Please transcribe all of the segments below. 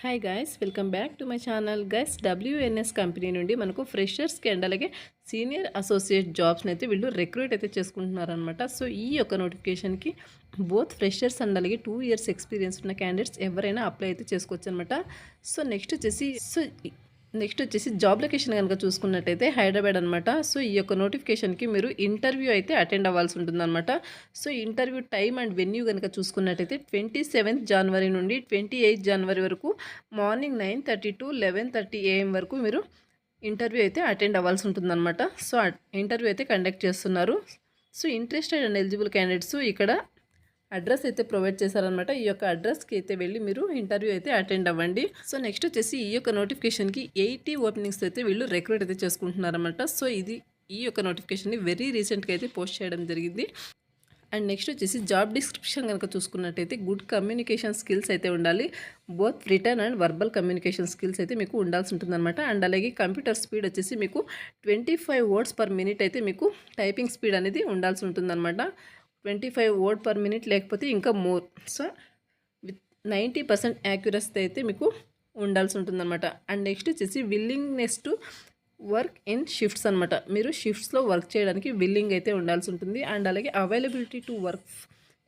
Hi guys welcome back to my channel guys WNS company నుండి మనకు ఫ్రెషర్స్కి and అలాగే సీనియర్ అసోసియేట్ జాబ్స్ని అయితే వీళ్ళు రిక్రూట్ అయితే చేసుకుంటున్నారనమాట సో ఈ యొక్క నోటిఫికేషన్కి బోత్ ఫ్రెషర్స్ అండ్ అలాగే టూ ఇయర్స్ ఎక్స్పీరియన్స్ ఉన్న క్యాండిడేట్స్ ఎవరైనా అప్లై అయితే చేసుకోవచ్చు అనమాట సో నెక్స్ట్ వచ్చేసి సో నెక్స్ట్ వచ్చేసి జాబ్ లొకేషన్ కనుక చూసుకున్నట్టయితే హైదరాబాద్ అనమాట సో ఈ యొక్క నోటిఫికేషన్కి మీరు ఇంటర్వ్యూ అయితే అటెండ్ అవ్వాల్సి ఉంటుందన్నమాట. So interview time and venue కనుక చూసుకున్నట్టయితే ట్వంటీ సెవెంత్ జనవరి నుండి ట్వంటీ ఎయిత్ జనవరి వరకు morning nine thirty to eleven thirty AM వరకు మీరు ఇంటర్వ్యూ అయితే అటెండ్ అవ్వాల్సి ఉంటుందన్నమాట. సో ఇంటర్వ్యూ అయితే కండక్ట్ చేస్తున్నారు. So interested and eligible candidates ఇక్కడ అడ్రస్ అయితే ప్రొవైడ్ చేశారనమాట ఈ యొక్క అడ్రస్కి అయితే వెళ్ళి మీరు ఇంటర్వ్యూ అయితే అటెండ్ అవ్వండి. సో నెక్స్ట్ వచ్చేసి ఈ యొక్క నోటిఫికేషన్కి ఎయిటీ ఓపెనింగ్స్ అయితే వీళ్ళు రిక్రూట్ అయితే చేసుకుంటున్నారనమాట సో ఇది ఈ యొక్క నోటిఫికేషన్ని వెరీ రీసెంట్గా అయితే పోస్ట్ చేయడం జరిగింది. అండ్ నెక్స్ట్ వచ్చేసి జాబ్ డిస్క్రిప్షన్ కనుక చూసుకున్నట్టయితే గుడ్ కమ్యూనికేషన్ స్కిల్స్ అయితే ఉండాలి. Both written and verbal communication skills అయితే మీకు ఉండాల్సి ఉంటుందన్నమాట. అండ్ అలాగే కంప్యూటర్ స్పీడ్ వచ్చేసి మీకు twenty five words per minute అయితే మీకు టైపింగ్ స్పీడ్ అనేది ఉండాల్సి ఉంటుందన్నమాట. ట్వంటీ ఫైవ్ ఓట్ పర్ మినిట్ లేకపోతే ఇంకా more so with ninety percent accuracy అయితే మీకు ఉండాల్సి ఉంటుందన్నమాట. అండ్ నెక్స్ట్ వచ్చేసి willingness to work in shifts అనమాట మీరు షిఫ్ట్స్లో వర్క్ చేయడానికి విల్లింగ్ అయితే ఉండాల్సి ఉంటుంది. అండ్ అలాగే availability to work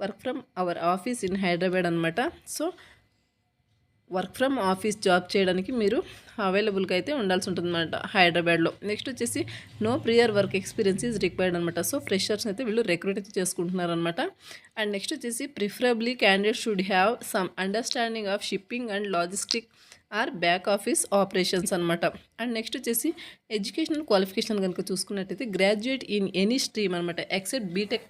work from our office in Hyderabad అనమాట so work from office job చేయడానికి మీరు అవైలబుల్గా అయితే ఉండాల్సి ఉంటుందన్నమాట హైదరాబాద్లో. నెక్స్ట్ వచ్చేసి no prior work experience is required అనమాట సో ఫ్రెషర్స్ అయితే వీళ్ళు రిక్రూట్ అయితే చేసుకుంటున్నారనమాట అండ్ నెక్స్ట్ వచ్చేసి preferably candidate should have some understanding of shipping and logistic or back office operations అనమాట అండ్ నెక్స్ట్ వచ్చేసి ఎడ్యుకేషనల్ క్వాలిఫికేషన్ కనుక చూసుకున్నట్టయితే గ్రాడ్యుయేట్ ఇన్ ఎనీ స్ట్రీమ్ అనమాట except B Tech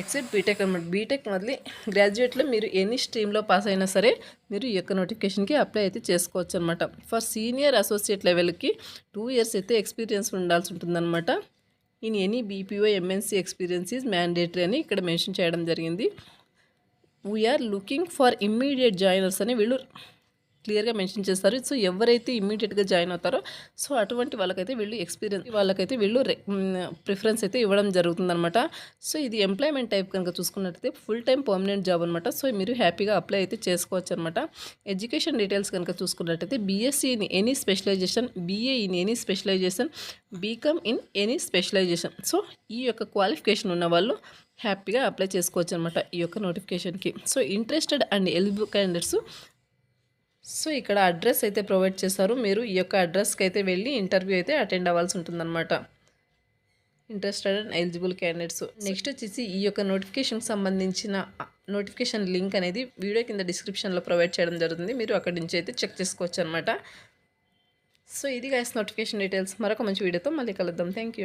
except B Tech అనమాట BTech మళ్ళీ గ్రాడ్యుయేట్లో మీరు ఎనీ స్ట్రీమ్లో పాస్ అయినా సరే మీరు ఈ యొక్క నోటిఫికేషన్కి అప్లై అయితే చేసుకోవచ్చు అనమాట ఫర్ సీనియర్ అసోసియేట్ లెవెల్కి టూ ఇయర్స్ అయితే ఎక్స్పీరియన్స్ ఉండాల్సి ఉంటుందన్నమాట. In any BPO MNC experience is mandatory అని ఇక్కడ మెన్షన్ చేయడం జరిగింది. We're looking for immediate joiners అని వీళ్ళు క్లియర్గా మెన్షన్ చేస్తారు. సో ఎవరైతే ఇమీడియట్గా జాయిన్ అవుతారో సో అటువంటి వాళ్ళకైతే వీళ్ళు ఎక్స్పీరియన్స్ వాళ్ళకైతే వీళ్ళు ప్రిఫరెన్స్ అయితే ఇవ్వడం జరుగుతుందనమాట సో ఇది ఎంప్లాయ్మెంట్ టైప్ కనుక చూసుకున్నట్లయితే ఫుల్ టైం పర్మనెంట్ జాబ్ అనమాట సో మీరు హ్యాపీగా అప్లై అయితే చేసుకోవచ్చు అనమాట ఎడ్యుకేషన్ డీటెయిల్స్ కనుక చూసుకున్నట్టయితే BSc in any specialization BA in any specialization BCom in any specialization. So ఈ యొక్క క్వాలిఫికేషన్ ఉన్న వాళ్ళు హ్యాపీగా అప్లై చేసుకోవచ్చు అనమాట ఈ యొక్క నోటిఫికేషన్కి. So interested and eligible candidates so ఇక్కడ అడ్రస్ అయితే ప్రొవైడ్ చేశారు. మీరు ఈ యొక్క అడ్రస్కి అయితే వెళ్ళి ఇంటర్వ్యూ అయితే అటెండ్ అవ్వాల్సి ఉంటుందన్నమాట. Interested and eligible candidates next వచ్చేసి ఈ యొక్క నోటిఫికేషన్కి సంబంధించిన నోటిఫికేషన్ లింక్ అనేది వీడియో కింద డిస్క్రిప్షన్లో ప్రొవైడ్ చేయడం జరుగుతుంది. మీరు అక్కడి నుంచి అయితే చెక్ చేసుకోవచ్చు అనమాట సో ఇది గైస్ నోటిఫికేషన్ డీటెయిల్స్ మరొక మంచి వీడియోతో మళ్ళీ కలుద్దాం. థ్యాంక్